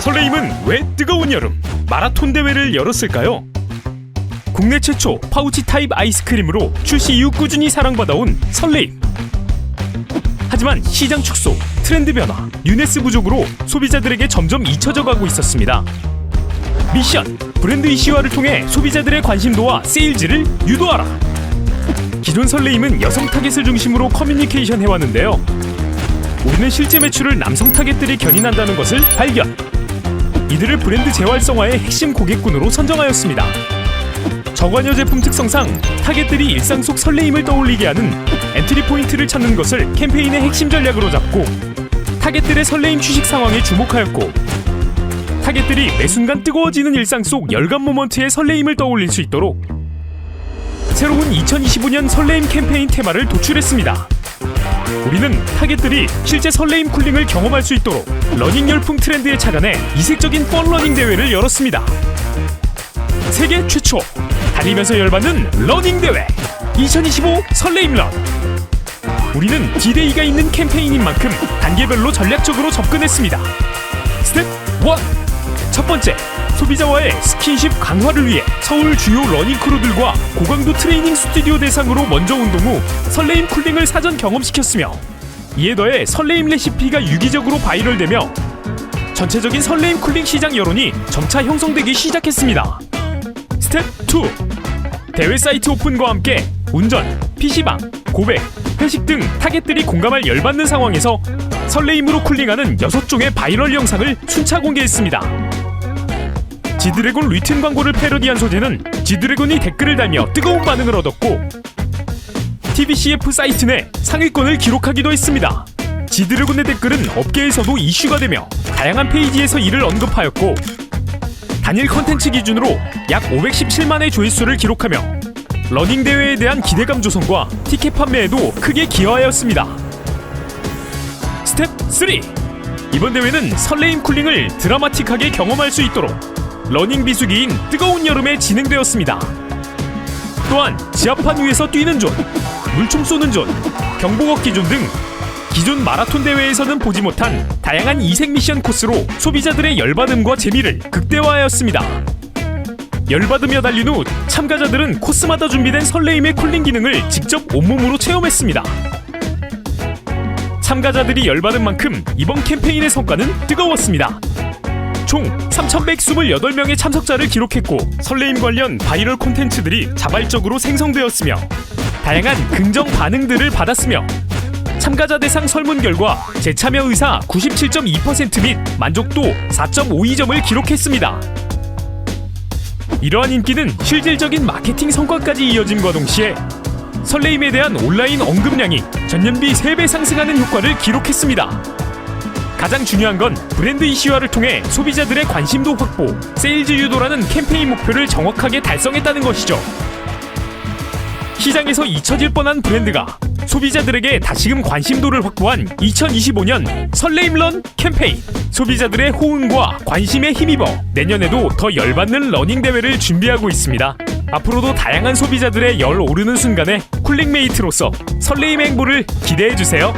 설레임은 왜 뜨거운 여름 마라톤 대회를 열었을까요? 국내 최초 파우치 타입 아이스크림으로 출시 이후 꾸준히 사랑받아온 설레임. 하지만 시장 축소, 트렌드 변화, 뉴네스 부족으로 소비자들에게 점점 잊혀져 가고 있었습니다. 미션 브랜드 이슈화를 통해 소비자들의 관심도와 세일즈를 유도하라. 기존 설레임은 여성 타겟을 중심으로 커뮤니케이션 해왔는데요. 우리는 실제 매출을 남성 타겟들이 견인한다는 것을 발견. 이들을 브랜드 재활성화의 핵심 고객군으로 선정하였습니다. 저관여 제품 특성상 타겟들이 일상 속 설레임을 떠올리게 하는 엔트리 포인트를 찾는 것을 캠페인의 핵심 전략으로 잡고 타겟들의 설레임 휴식 상황에 주목하였고 타겟들이 매 순간 뜨거워지는 일상 속 열감 모먼트의 설레임을 떠올릴 수 있도록 새로운 2025년 설레임 캠페인 테마를 도출했습니다. 우리는 타겟들이 실제 설레임 쿨링을 경험할 수 있도록 러닝 열풍 트렌드에 착안해 이색적인 펀 러닝 대회를 열었습니다. 세계 최초 달리면서 열받는 러닝 대회 2025 설레임 런 우리는 디데이가 있는 캠페인인 만큼 단계별로 전략적으로 접근했습니다. 스텝 1. 첫 번째, 소비자와의 스킨십 강화를 위해 서울 주요 러닝 크루들과 고강도 트레이닝 스튜디오 대상으로 먼저 운동 후 설레임 쿨링을 사전 경험시켰으며 이에 더해 설레임 레시피가 유기적으로 바이럴되며 전체적인 설레임 쿨링 시장 여론이 점차 형성되기 시작했습니다. 스텝 2. 대회 사이트 오픈과 함께 운전, PC방, 고백, 회식 등 타겟들이 공감할 열받는 상황에서 설레임으로 쿨링하는 6종의 바이럴 영상을 순차 공개했습니다. 지드래곤 리튼 광고를 패러디한 소재는 지드래곤이 댓글을 달며 뜨거운 반응을 얻었고 TBCF 사이트 내 상위권을 기록하기도 했습니다. 지드래곤의 댓글은 업계에서도 이슈가 되며 다양한 페이지에서 이를 언급하였고 단일 컨텐츠 기준으로 약 517만의 조회수를 기록하며 러닝 대회에 대한 기대감 조성과 티켓 판매에도 크게 기여하였습니다. 스텝 3 이번 대회는 설레임 쿨링을 드라마틱하게 경험할 수 있도록 러닝 비수기인 뜨거운 여름에 진행되었습니다. 또한 지하판 위에서 뛰는 존, 물총 쏘는 존, 경보 걷기 존 등 기존 마라톤 대회에서는 보지 못한 다양한 이색 미션 코스로 소비자들의 열받음과 재미를 극대화하였습니다. 열받으며 달린 후 참가자들은 코스마다 준비된 설레임의 쿨링 기능을 직접 온몸으로 체험했습니다. 참가자들이 열받은 만큼 이번 캠페인의 성과는 뜨거웠습니다. 총 3,128명의 참석자를 기록했고 설레임 관련 바이럴 콘텐츠들이 자발적으로 생성되었으며 다양한 긍정 반응들을 받았으며 참가자 대상 설문 결과 재참여 의사 97.2%및 만족도 4.52점을 기록했습니다. 이러한 인기는 실질적인 마케팅 성과까지 이어짐과 동시에 설레임에 대한 온라인 언급량이 전년비 3배 상승하는 효과를 기록했습니다. 가장 중요한 건 브랜드 이슈화를 통해 소비자들의 관심도 확보, 세일즈 유도라는 캠페인 목표를 정확하게 달성했다는 것이죠. 시장에서 잊혀질 뻔한 브랜드가 소비자들에게 다시금 관심도를 확보한 2025년 설레임런 캠페인 소비자들의 호응과 관심에 힘입어 내년에도 더 열받는 러닝 대회를 준비하고 있습니다. 앞으로도 다양한 소비자들의 열 오르는 순간에 쿨링메이트로서 설레임 행보를 기대해 주세요.